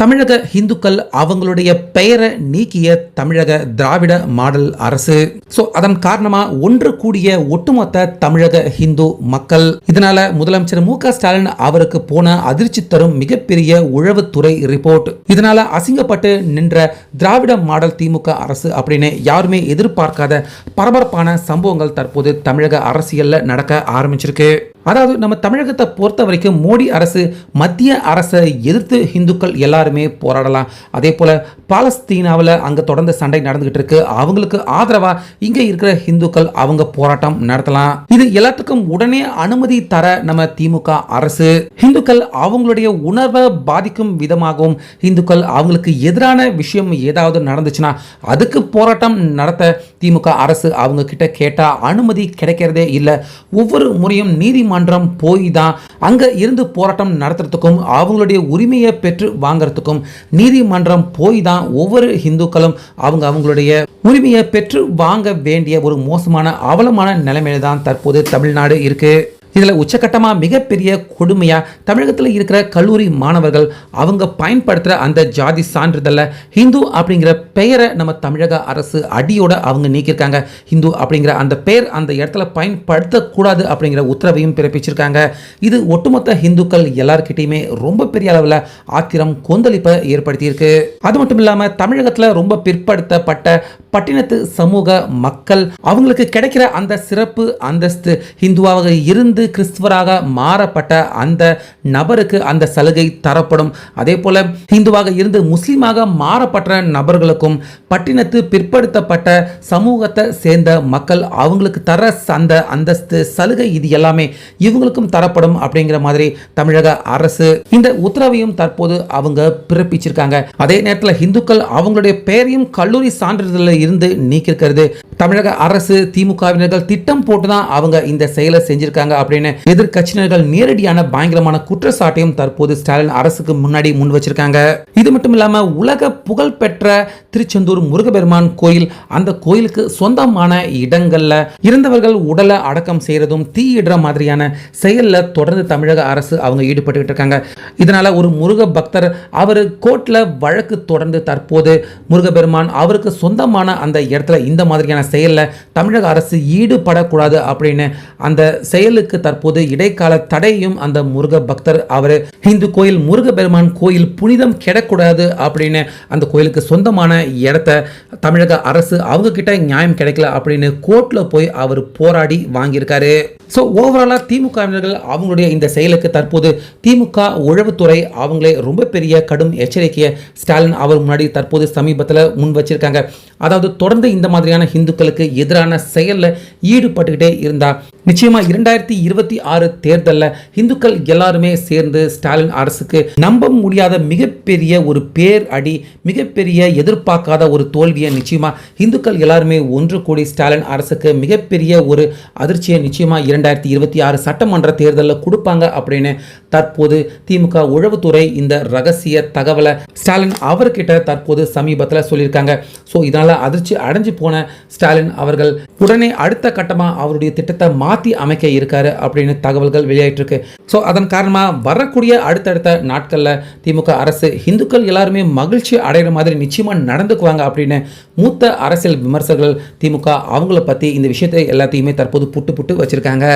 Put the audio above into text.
தமிழக இந்துக்கள் அவங்களுடைய பெயரை நீக்கிய தமிழக திராவிட மாடல் அரசு. ஸோ அதன் காரணமா ஒன்று கூடிய ஒட்டுமொத்த தமிழக இந்து மக்கள். இதனால முதலமைச்சர் மு ஸ்டாலின் அவருக்கு போன அதிர்ச்சி தரும் மிகப்பெரிய உழவுத்துறை ரிப்போர்ட் இதனால அசிங்கப்பட்டு நின்ற திராவிட மாடல் திமுக அரசு அப்படின்னு யாருமே எதிர்பார்க்காத பரபரப்பான சம்பவங்கள் தற்போது தமிழக அரசியல்ல நடக்க ஆரம்பிச்சிருக்கு. அதாவது நம்ம தமிழகத்தை பொறுத்த வரைக்கும் மோடி அரசு மத்திய அரசை எதிர்த்து இந்துக்கள் எல்லாருமே போராடலாம். அதே போல பாலஸ்தீனாவில் அங்கே தொடர்ந்து சண்டை நடந்துகிட்டு இருக்கு. அவங்களுக்கு ஆதரவா இங்கே இருக்கிற இந்துக்கள் அவங்க போராட்டம் நடத்தலாம். இது எல்லாத்துக்கும் உடனே அனுமதி தர நம்ம திமுக அரசு. இந்துக்கள் அவங்களுடைய உணர்வை பாதிக்கும் விதமாகவும் இந்துக்கள் அவங்களுக்கு எதிரான விஷயம் ஏதாவது நடந்துச்சுன்னா அதுக்கு போராட்டம் நடத்த திமுக அரசு அவங்க கிட்ட கேட்டா அனுமதி கிடைக்கிறதே இல்லை. ஒவ்வொரு முறையும் நீதிமன்றம் போய் தான் அங்க இருந்து போராட்டம் நடத்துறதுக்கும் அவங்களுடைய உரிமையை பெற்று வாங்குறதுக்கும் நீதிமன்றம் போய் தான் ஒவ்வொரு இந்துக்களும் அவங்க அவங்களுடைய உரிமையை பெற்று வாங்க வேண்டிய ஒரு மோசமான அவலமான நிலைமையில தான் தற்போது தமிழ்நாடு இருக்கு. இதில் உச்சக்கட்டமாக மிகப்பெரிய கொடுமையாக தமிழகத்தில் இருக்கிற கல்லூரி மாணவர்கள் அவங்க பயன்படுத்துகிற அந்த ஜாதி சான்றிதழில் ஹிந்து அப்படிங்கிற பெயரை நம்ம தமிழக அரசு அடியோட அவங்க நீக்கியிருக்காங்க. ஹிந்து அப்படிங்கிற அந்த பெயர் அந்த இடத்துல பயன்படுத்தக்கூடாது அப்படிங்கிற உத்தரவையும் பிறப்பிச்சிருக்காங்க. இது ஒட்டுமொத்த ஹிந்துக்கள் எல்லார்கிட்டையுமே ரொம்ப பெரிய அளவில் ஆத்திரம் கொந்தளிப்பை ஏற்படுத்தியிருக்கு. அது மட்டும் இல்லாமல் தமிழகத்தில் ரொம்ப பிற்படுத்தப்பட்ட பட்டினத்து சமூக மக்கள் அவங்களுக்கு கிடைக்கிற அந்த சிறப்பு அந்தஸ்து ஹிந்துவாக இருந்து கிறிஸ்துவராக மாறப்பட்ட அந்த நபருக்கு அந்த சலுகை தரப்படும். அதே போல ஹிந்துவாக இருந்து முஸ்லீமாக மாறப்பட்ட நபர்களுக்கும் பட்டினத்து பிற்படுத்தப்பட்ட சமூகத்தை சேர்ந்த மக்கள் அவங்களுக்கு தர அந்த அந்தஸ்து சலுகை இது எல்லாமே இவங்களுக்கும் தரப்படும் அப்படிங்கிற மாதிரி தமிழக அரசு இந்த உத்தரவையும் தற்போது அவங்க பிறப்பிச்சிருக்காங்க. அதே நேரத்தில் இந்துக்கள் அவங்களுடைய பெயரையும் கல்லூரி சான்றிதழில் இருந்து நீக்கிருக்கிறது தமிழக அரசு திமுகவினர்கள் திட்டம் போட்டு தான் அவங்க இந்த செயலை செஞ்சிருக்காங்க அப்படின்னு எதிர்கட்சியினர்கள் நேரடியான பயங்கரமான குற்றச்சாட்டையும் தற்போது ஸ்டாலின் அரசுக்கு முன்னாடி முன் வச்சிருக்காங்க. இது மட்டும் இல்லாம உலக புகழ்பெற்ற திருச்செந்தூர் முருகபெருமான் கோயில் அந்த கோயிலுக்கு சொந்தமான இடங்கள்ல இருந்தவர்கள் உடலை அடக்கம் செய்யறதும் தீயிடுற மாதிரியான செயல்ல தொடர்ந்து தமிழக அரசு அவங்க ஈடுபட்டு இருக்காங்க. இதனால ஒரு முருக பக்தர் அவர் கோர்ட்ல வழக்கு தொடர்ந்து தற்போது முருகபெருமான் அவருக்கு சொந்தமான அந்த இடத்துல இந்த மாதிரியான செயலில் தமிழக அரசு ஈடுபடக்கூடாது அப்படின்னு அந்த செயலுக்கு தற்போது இடைக்கால தடையும் அந்த முருக பக்தர் அவர் இந்து கோயில் முருகபெருமான் கோயில் புனிதம் கிடக்கூடாது அப்படின்னு அந்த கோயிலுக்கு சொந்தமான இடத்த தமிழக அரசு அவங்க கிட்ட நியாயம் கிடைக்கல அப்படின்னு கோர்ட்டில் போய் அவர் போராடி வாங்கியிருக்காரு. ஸோ ஓவராலாக திமுகவினர்கள் அவங்களுடைய இந்த செயலுக்கு தற்போது திமுக உழவுத்துறை அவங்களே ரொம்ப பெரிய கடும் எச்சரிக்கையை ஸ்டாலின் அவர் முன்னாடி தற்போது சமீபத்தில் முன் வச்சிருக்காங்க. அதாவது தொடர்ந்து இந்த மாதிரியான இந்துக்களுக்கு எதிரான செயலில் ஈடுபட்டுக்கிட்டே இருந்தால் நிச்சயமா இரண்டாயிரத்தி இருபத்தி ஆறு தேர்தலில் இந்துக்கள் எல்லாருமே சேர்ந்து ஸ்டாலின் அரசுக்கு நம்ப முடியாத மிகப்பெரிய ஒரு பேர் அடி மிகப்பெரிய எதிர்பார்க்காத ஒரு தோல்வியை நிச்சயமா இந்துக்கள் எல்லாருமே ஒன்று கூடி ஸ்டாலின் அரசுக்கு மிகப்பெரிய ஒரு அதிர்ச்சியை நிச்சயமா இரண்டாயிரத்தி இருபத்தி ஆறு சட்டமன்ற தேர்தலில் கொடுப்பாங்க அப்படின்னு தற்போது திமுக உழவுத்துறை இந்த ரகசிய தகவலை ஸ்டாலின் அவர்கிட்ட தற்போது சமீபத்தில் சொல்லியிருக்காங்க. ஸோ இதனால் அதிர்ச்சி அடைஞ்சு போன ஸ்டாலின் அவர்கள் உடனே அடுத்த கட்டமாக அவருடைய திட்டத்தை மாற்றி அமைக்க இருக்காரு அப்படின்னு தகவல்கள் வெளியாயிட்டிருக்கு. ஸோ அதன் காரணமாக வரக்கூடிய அடுத்தடுத்த நாட்களில் திமுக அரசு இந்துக்கள் எல்லாருமே மகிழ்ச்சி அடைகிற மாதிரி நிச்சயமாக நடந்துக்குவாங்க அப்படின்னு மூத்த அரசியல் விமர்சகர்கள் திமுக அவங்கள பற்றி இந்த விஷயத்தை எல்லாத்தையுமே தற்போது புட்டு புட்டு வச்சுருக்காங்க.